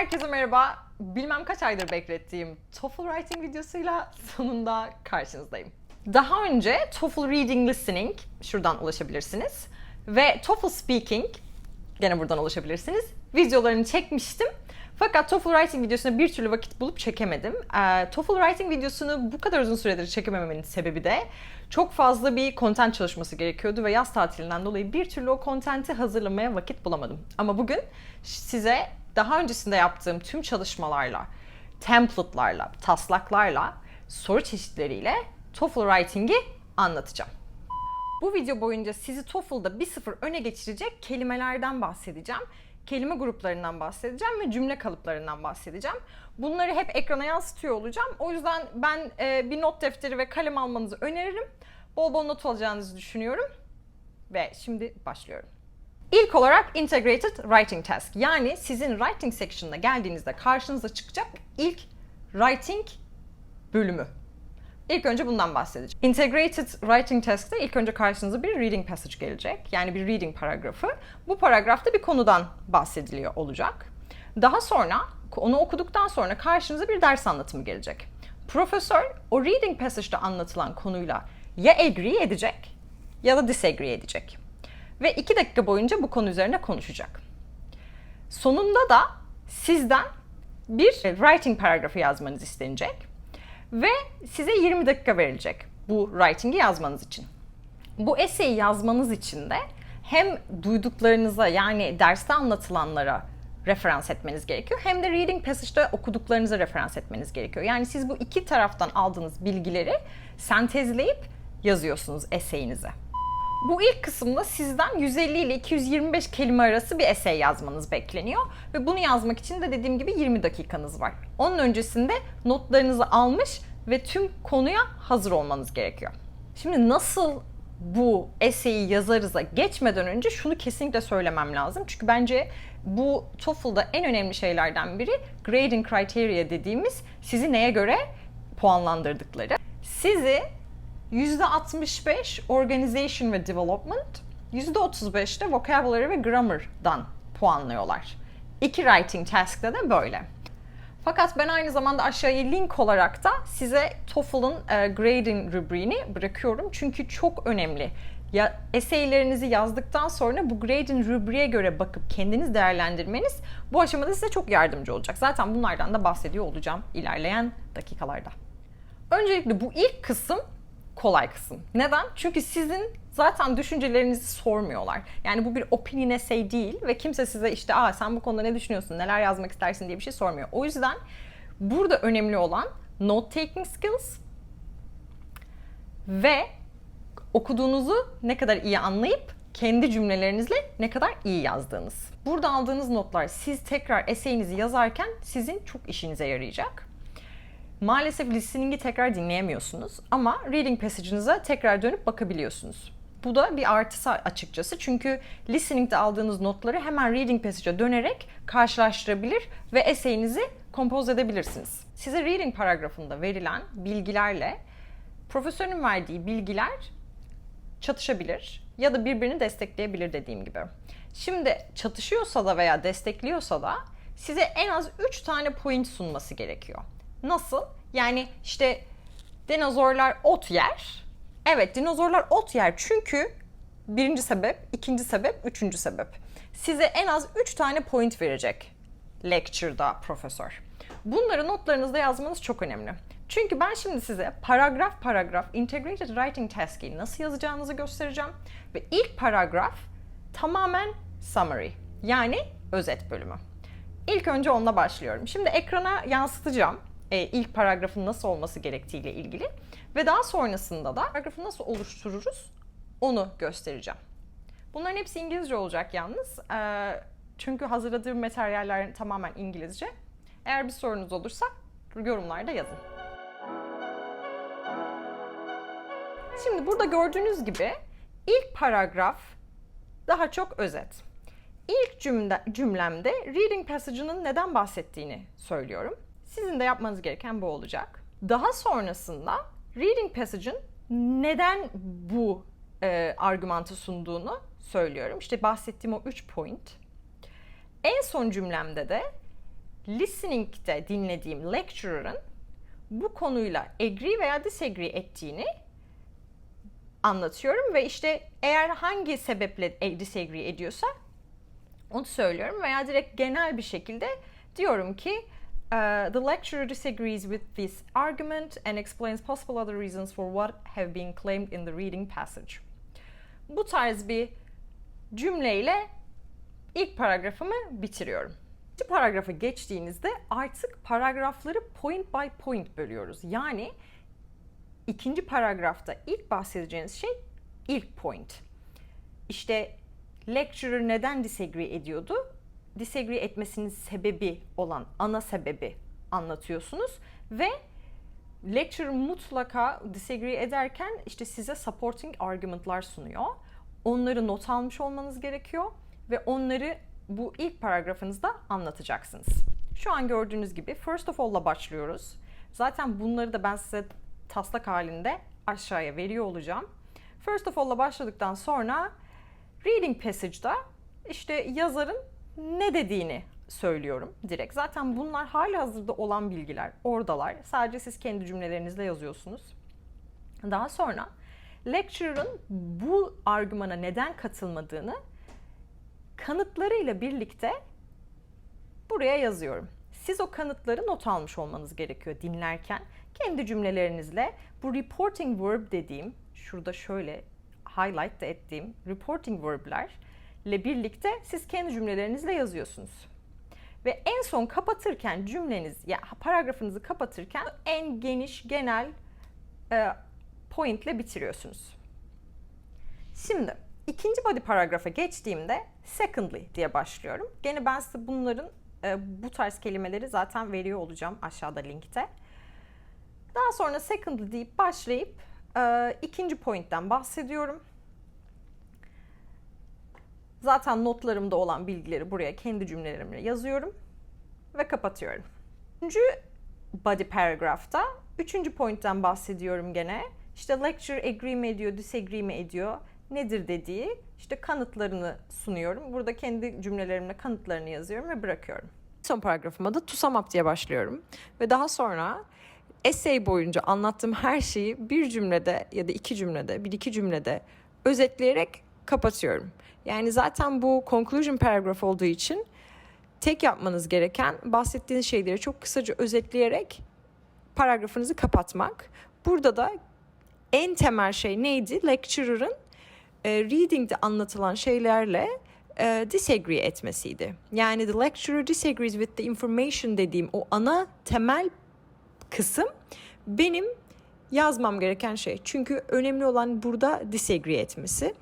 Herkese merhaba. Bilmem kaç aydır beklettiğim TOEFL Writing videosuyla sonunda karşınızdayım. Daha önce TOEFL Reading Listening, şuradan ulaşabilirsiniz. Ve TOEFL Speaking, gene buradan ulaşabilirsiniz. Videolarını çekmiştim. Fakat TOEFL Writing videosuna bir türlü vakit bulup çekemedim. Ee, TOEFL Writing videosunu bu kadar uzun süredir çekemememin sebebi de çok fazla bir content çalışması gerekiyordu ve yaz tatilinden dolayı bir türlü o content'i hazırlamaya vakit bulamadım. Ama bugün size daha öncesinde yaptığım tüm çalışmalarla, template'larla, taslaklarla, soru çeşitleriyle TOEFL Writing'i anlatacağım. Bu video boyunca sizi TOEFL'da 1-0 öne geçirecek kelimelerden bahsedeceğim. Kelime gruplarından bahsedeceğim ve cümle kalıplarından bahsedeceğim. Bunları hep ekrana yansıtıyor olacağım. O yüzden ben e, bir not defteri ve kalem almanızı öneririm. Bol bol not alacağınızı düşünüyorum. Ve şimdi başlıyorum. İlk olarak Integrated Writing Task. Yani sizin Writing section'ına geldiğinizde karşınıza çıkacak ilk Writing bölümü. İlk önce bundan bahsedeceğim. Integrated Writing Task'ta ilk önce karşınıza bir reading passage gelecek. Yani bir reading paragrafı. Bu paragrafta bir konudan bahsediliyor olacak. Daha sonra onu okuduktan sonra karşınıza bir ders anlatımı gelecek. Profesör o reading passage'da anlatılan konuyla ya agree edecek ya da disagree edecek. Ve iki dakika boyunca bu konu üzerine konuşacak. Sonunda da sizden bir writing paragrafı yazmanız istenecek ve size 20 dakika verilecek bu writing'i yazmanız için. Bu eseyi yazmanız için de hem duyduklarınıza yani derste anlatılanlara referans etmeniz gerekiyor hem de reading passage'da okuduklarınıza referans etmeniz gerekiyor. Yani siz bu iki taraftan aldığınız bilgileri sentezleyip yazıyorsunuz eseyinize. Bu ilk kısımda sizden 150 ile 225 kelime arası bir essay yazmanız bekleniyor. Ve bunu yazmak için de dediğim gibi 20 dakikanız var. Onun öncesinde notlarınızı almış ve tüm konuya hazır olmanız gerekiyor. Şimdi nasıl bu eseyi yazarıza geçmeden önce şunu kesinlikle söylemem lazım. Çünkü bence bu TOEFL'da en önemli şeylerden biri grading criteria dediğimiz sizi neye göre puanlandırdıkları. Sizi %65 organization ve development, %35 de vocabulary ve grammar'dan puanlıyorlar. İki writing task'ta da böyle. Fakat ben aynı zamanda aşağıya link olarak da size TOEFL'ın e, grading rubriğini bırakıyorum. Çünkü çok önemli. Ya eseylerinizi yazdıktan sonra bu grading rubriğe göre bakıp kendiniz değerlendirmeniz bu aşamada size çok yardımcı olacak. Zaten bunlardan da bahsediyor olacağım ilerleyen dakikalarda. Öncelikle bu ilk kısım kolay kısım. Neden? Çünkü sizin zaten düşüncelerinizi sormuyorlar. Yani bu bir opinion essay değil ve kimse size işte aa sen bu konuda ne düşünüyorsun, neler yazmak istersin diye bir şey sormuyor. O yüzden burada önemli olan note taking skills ve okuduğunuzu ne kadar iyi anlayıp kendi cümlelerinizle ne kadar iyi yazdığınız. Burada aldığınız notlar siz tekrar eseyinizi yazarken sizin çok işinize yarayacak. Maalesef listening'i tekrar dinleyemiyorsunuz ama reading passage'ınıza tekrar dönüp bakabiliyorsunuz. Bu da bir artısı açıkçası çünkü listening'de aldığınız notları hemen reading passage'a dönerek karşılaştırabilir ve eseyinizi kompoz edebilirsiniz. Size reading paragrafında verilen bilgilerle profesörün verdiği bilgiler çatışabilir ya da birbirini destekleyebilir dediğim gibi. Şimdi çatışıyorsa da veya destekliyorsa da size en az 3 tane point sunması gerekiyor. Nasıl? Yani işte dinozorlar ot yer. Evet dinozorlar ot yer çünkü birinci sebep, ikinci sebep, üçüncü sebep. Size en az üç tane point verecek lecture'da profesör. Bunları notlarınızda yazmanız çok önemli. Çünkü ben şimdi size paragraf paragraf Integrated Writing Task'i nasıl yazacağınızı göstereceğim. Ve ilk paragraf tamamen summary yani özet bölümü. İlk önce onunla başlıyorum. Şimdi ekrana yansıtacağım e, ilk paragrafın nasıl olması gerektiğiyle ilgili ve daha sonrasında da paragrafı nasıl oluştururuz onu göstereceğim. Bunların hepsi İngilizce olacak yalnız. E, çünkü hazırladığım materyaller tamamen İngilizce. Eğer bir sorunuz olursa yorumlarda yazın. Şimdi burada gördüğünüz gibi ilk paragraf daha çok özet. İlk cümle, cümlemde reading passage'ının neden bahsettiğini söylüyorum. Sizin de yapmanız gereken bu olacak. Daha sonrasında reading passage'ın neden bu e, argümantı sunduğunu söylüyorum. İşte bahsettiğim o 3 point. En son cümlemde de listening'de dinlediğim lecturer'ın bu konuyla agree veya disagree ettiğini anlatıyorum ve işte eğer hangi sebeple disagree ediyorsa onu söylüyorum veya direkt genel bir şekilde diyorum ki uh, the lecturer disagrees with this argument and explains possible other reasons for what have been claimed in the reading passage. Bu tarz bir cümleyle ilk paragrafımı bitiriyorum. İkinci paragrafa geçtiğinizde artık paragrafları point by point bölüyoruz. Yani ikinci paragrafta ilk bahsedeceğiniz şey ilk point. İşte lecturer neden disagree ediyordu? Disagree etmesinin sebebi olan ana sebebi anlatıyorsunuz ve lecturer mutlaka disagree ederken işte size supporting argumentlar sunuyor. Onları not almış olmanız gerekiyor ve onları bu ilk paragrafınızda anlatacaksınız. Şu an gördüğünüz gibi first of all'la başlıyoruz. Zaten bunları da ben size taslak halinde aşağıya veriyor olacağım. First of all'la başladıktan sonra reading passage'da işte yazarın ne dediğini söylüyorum direkt. Zaten bunlar hali hazırda olan bilgiler. Oradalar. Sadece siz kendi cümlelerinizle yazıyorsunuz. Daha sonra lecturer'ın bu argümana neden katılmadığını kanıtlarıyla birlikte buraya yazıyorum. Siz o kanıtları not almış olmanız gerekiyor dinlerken. Kendi cümlelerinizle bu reporting verb dediğim, şurada şöyle highlight da ettiğim reporting verb'lerle birlikte siz kendi cümlelerinizle yazıyorsunuz. Ve en son kapatırken cümleniz, ya yani paragrafınızı kapatırken en geniş genel e, pointle bitiriyorsunuz. Şimdi ikinci body paragrafa geçtiğimde secondly diye başlıyorum. Gene ben size bunların e, bu tarz kelimeleri zaten veriyor olacağım aşağıda linkte. Daha sonra secondly deyip başlayıp e, ikinci pointten bahsediyorum. Zaten notlarımda olan bilgileri buraya kendi cümlelerimle yazıyorum ve kapatıyorum. Üçüncü body paragrafta üçüncü pointten bahsediyorum gene. İşte lecture agree mi ediyor, disagree mi ediyor, nedir dediği işte kanıtlarını sunuyorum. Burada kendi cümlelerimle kanıtlarını yazıyorum ve bırakıyorum. Son paragrafıma da to sum up diye başlıyorum. Ve daha sonra essay boyunca anlattığım her şeyi bir cümlede ya da iki cümlede, bir iki cümlede özetleyerek kapatıyorum. Yani zaten bu conclusion paragraph olduğu için tek yapmanız gereken bahsettiğiniz şeyleri çok kısaca özetleyerek paragrafınızı kapatmak. Burada da en temel şey neydi? Lecturer'ın e, reading'de anlatılan şeylerle e, disagree etmesiydi. Yani the lecturer disagrees with the information dediğim o ana temel kısım benim yazmam gereken şey. Çünkü önemli olan burada disagree etmesi.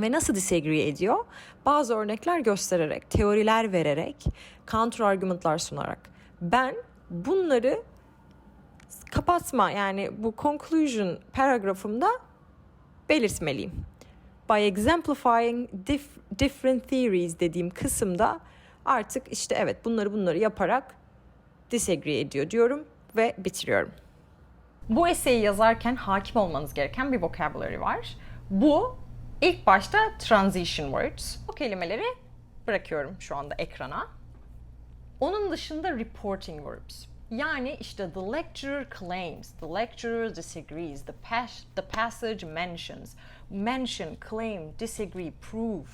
Ve nasıl disagree ediyor? Bazı örnekler göstererek, teoriler vererek, counter argumentlar sunarak. Ben bunları kapatma yani bu conclusion paragrafımda belirtmeliyim. By exemplifying dif- different theories dediğim kısımda artık işte evet bunları bunları yaparak disagree ediyor diyorum ve bitiriyorum. Bu eseyi yazarken hakim olmanız gereken bir vocabulary var. Bu ilk başta transition words. Bu kelimeleri bırakıyorum şu anda ekrana. Onun dışında reporting verbs. Yani işte the lecturer claims, the lecturer disagrees, the, pas the passage mentions, mention, claim, disagree, prove.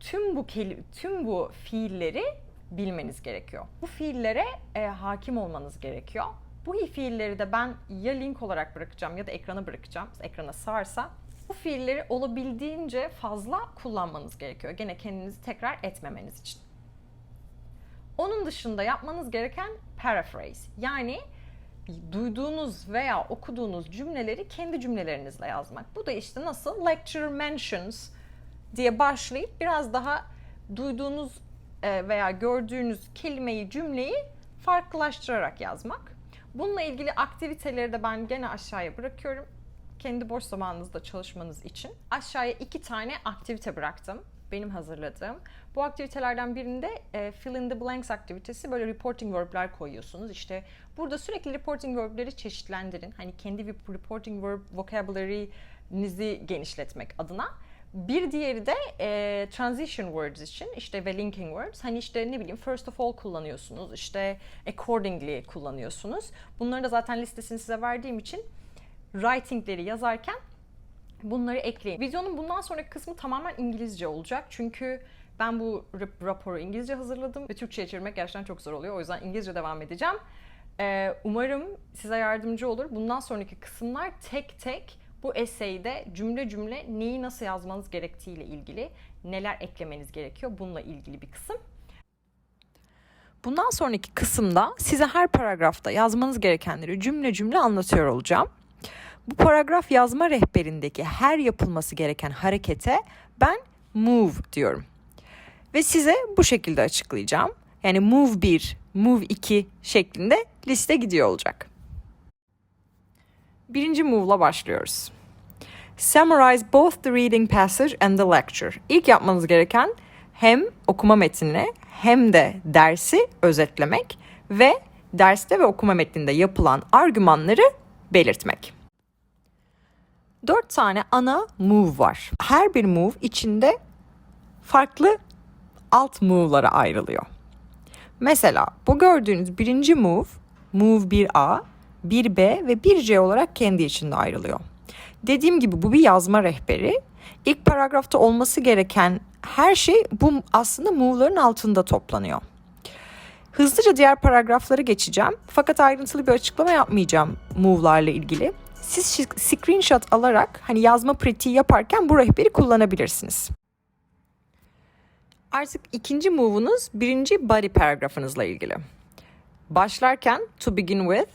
Tüm bu tüm bu fiilleri bilmeniz gerekiyor. Bu fiillere e, hakim olmanız gerekiyor. Bu fiilleri de ben ya link olarak bırakacağım ya da ekrana bırakacağım. Ekrana sığarsa bu fiilleri olabildiğince fazla kullanmanız gerekiyor. Gene kendinizi tekrar etmemeniz için. Onun dışında yapmanız gereken paraphrase. Yani duyduğunuz veya okuduğunuz cümleleri kendi cümlelerinizle yazmak. Bu da işte nasıl lecture mentions diye başlayıp biraz daha duyduğunuz e, veya gördüğünüz kelimeyi, cümleyi farklılaştırarak yazmak. Bununla ilgili aktiviteleri de ben gene aşağıya bırakıyorum. Kendi boş zamanınızda çalışmanız için. Aşağıya iki tane aktivite bıraktım benim hazırladığım. Bu aktivitelerden birinde e, fill in the blanks aktivitesi böyle reporting verb'ler koyuyorsunuz. İşte burada sürekli reporting verb'leri çeşitlendirin. Hani kendi bir reporting verb vocabulary'nizi genişletmek adına. Bir diğeri de e, transition words için işte ve linking words. Hani işte ne bileyim first of all kullanıyorsunuz. işte accordingly kullanıyorsunuz. Bunları da zaten listesini size verdiğim için writingleri yazarken bunları ekleyin. Videonun bundan sonraki kısmı tamamen İngilizce olacak. Çünkü ben bu rap- raporu İngilizce hazırladım ve Türkçe'ye çevirmek gerçekten çok zor oluyor. O yüzden İngilizce devam edeceğim. Ee, umarım size yardımcı olur. Bundan sonraki kısımlar tek tek bu eseyde cümle cümle neyi nasıl yazmanız gerektiğiyle ilgili, neler eklemeniz gerekiyor bununla ilgili bir kısım. Bundan sonraki kısımda size her paragrafta yazmanız gerekenleri cümle cümle anlatıyor olacağım. Bu paragraf yazma rehberindeki her yapılması gereken harekete ben move diyorum. Ve size bu şekilde açıklayacağım. Yani move 1, move 2 şeklinde liste gidiyor olacak. Birinci move'la başlıyoruz. Summarize both the reading passage and the lecture. İlk yapmanız gereken hem okuma metnini hem de dersi özetlemek ve derste ve okuma metninde yapılan argümanları belirtmek. Dört tane ana move var. Her bir move içinde farklı alt move'lara ayrılıyor. Mesela bu gördüğünüz birinci move, move 1A, 1B ve 1C olarak kendi içinde ayrılıyor. Dediğim gibi bu bir yazma rehberi. İlk paragrafta olması gereken her şey bu aslında move'ların altında toplanıyor. Hızlıca diğer paragrafları geçeceğim. Fakat ayrıntılı bir açıklama yapmayacağım move'larla ilgili. Siz screenshot alarak hani yazma pratiği yaparken bu rehberi kullanabilirsiniz. Artık ikinci move'unuz birinci body paragrafınızla ilgili. Başlarken to begin with,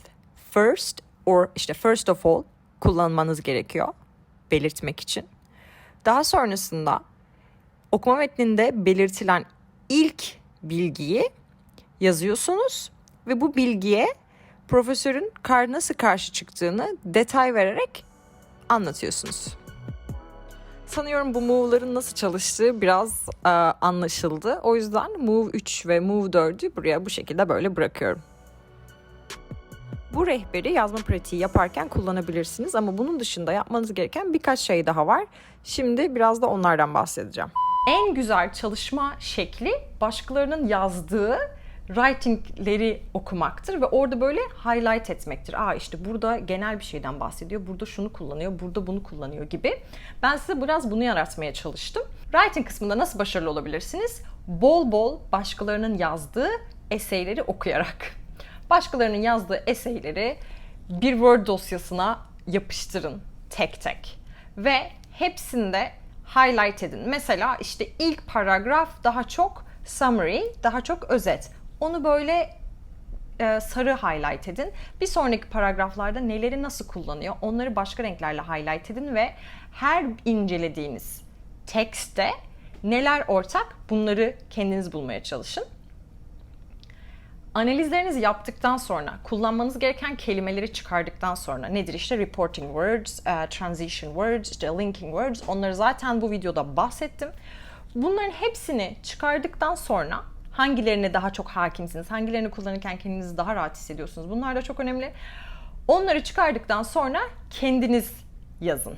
first or işte first of all kullanmanız gerekiyor belirtmek için. Daha sonrasında okuma metninde belirtilen ilk bilgiyi yazıyorsunuz ve bu bilgiye profesörün kar nasıl karşı çıktığını detay vererek anlatıyorsunuz. Sanıyorum bu move'ların nasıl çalıştığı biraz e, anlaşıldı. O yüzden move 3 ve move 4'ü buraya bu şekilde böyle bırakıyorum. Bu rehberi yazma pratiği yaparken kullanabilirsiniz ama bunun dışında yapmanız gereken birkaç şey daha var. Şimdi biraz da onlardan bahsedeceğim. En güzel çalışma şekli başkalarının yazdığı writingleri okumaktır ve orada böyle highlight etmektir. Aa işte burada genel bir şeyden bahsediyor, burada şunu kullanıyor, burada bunu kullanıyor gibi. Ben size biraz bunu yaratmaya çalıştım. Writing kısmında nasıl başarılı olabilirsiniz? Bol bol başkalarının yazdığı eseyleri okuyarak. Başkalarının yazdığı eseyleri bir Word dosyasına yapıştırın tek tek. Ve hepsinde highlight edin. Mesela işte ilk paragraf daha çok summary, daha çok özet. Onu böyle e, sarı highlight edin. Bir sonraki paragraflarda neleri nasıl kullanıyor onları başka renklerle highlight edin ve her incelediğiniz tekste neler ortak bunları kendiniz bulmaya çalışın. Analizlerinizi yaptıktan sonra, kullanmanız gereken kelimeleri çıkardıktan sonra nedir işte reporting words, uh, transition words, işte linking words onları zaten bu videoda bahsettim. Bunların hepsini çıkardıktan sonra hangilerine daha çok hakimsiniz, hangilerini kullanırken kendinizi daha rahat hissediyorsunuz bunlar da çok önemli. Onları çıkardıktan sonra kendiniz yazın.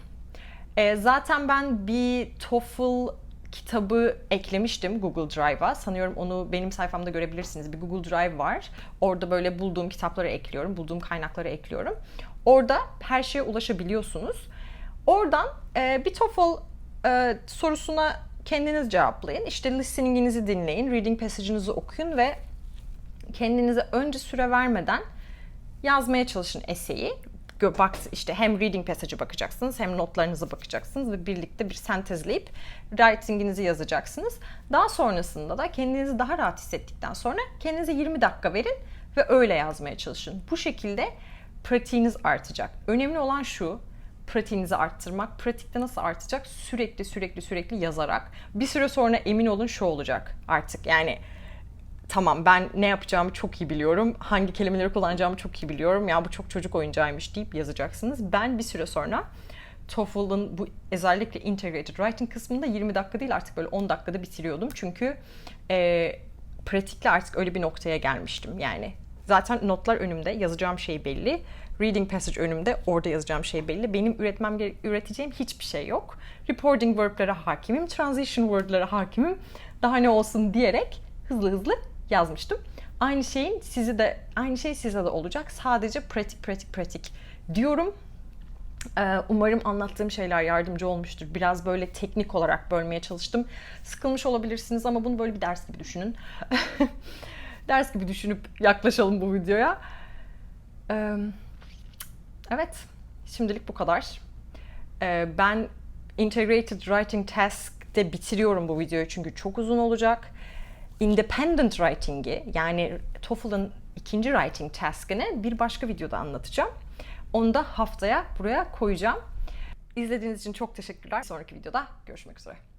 E, zaten ben bir TOEFL kitabı eklemiştim Google Drive'a. Sanıyorum onu benim sayfamda görebilirsiniz. Bir Google Drive var. Orada böyle bulduğum kitapları ekliyorum, bulduğum kaynakları ekliyorum. Orada her şeye ulaşabiliyorsunuz. Oradan e, bir TOEFL e, sorusuna kendiniz cevaplayın. İşte listening'inizi dinleyin, reading passage'ınızı okuyun ve kendinize önce süre vermeden yazmaya çalışın eseyi bak işte hem reading passage'a bakacaksınız hem notlarınıza bakacaksınız ve birlikte bir sentezleyip writing'inizi yazacaksınız. Daha sonrasında da kendinizi daha rahat hissettikten sonra kendinize 20 dakika verin ve öyle yazmaya çalışın. Bu şekilde pratiğiniz artacak. Önemli olan şu, pratiğinizi arttırmak. Pratikte nasıl artacak? Sürekli sürekli sürekli yazarak. Bir süre sonra emin olun şu olacak artık. Yani tamam ben ne yapacağımı çok iyi biliyorum. Hangi kelimeleri kullanacağımı çok iyi biliyorum. Ya bu çok çocuk oyuncağıymış deyip yazacaksınız. Ben bir süre sonra TOEFL'ın bu özellikle integrated writing kısmında 20 dakika değil artık böyle 10 dakikada bitiriyordum. Çünkü e, pratikle artık öyle bir noktaya gelmiştim. Yani Zaten notlar önümde, yazacağım şey belli. Reading passage önümde, orada yazacağım şey belli. Benim üretmem üreteceğim hiçbir şey yok. Reporting verb'lere hakimim, transition word'lara hakimim. Daha ne olsun diyerek hızlı hızlı yazmıştım. Aynı şeyin sizi de aynı şey size de olacak. Sadece pratik pratik pratik diyorum. Ee, Umarım anlattığım şeyler yardımcı olmuştur. Biraz böyle teknik olarak bölmeye çalıştım. Sıkılmış olabilirsiniz ama bunu böyle bir ders gibi düşünün. ders gibi düşünüp yaklaşalım bu videoya. Evet, şimdilik bu kadar. Ben Integrated Writing Task'te bitiriyorum bu videoyu çünkü çok uzun olacak. Independent Writing'i yani TOEFL'ın ikinci Writing Task'ını bir başka videoda anlatacağım. Onu da haftaya buraya koyacağım. İzlediğiniz için çok teşekkürler. Sonraki videoda görüşmek üzere.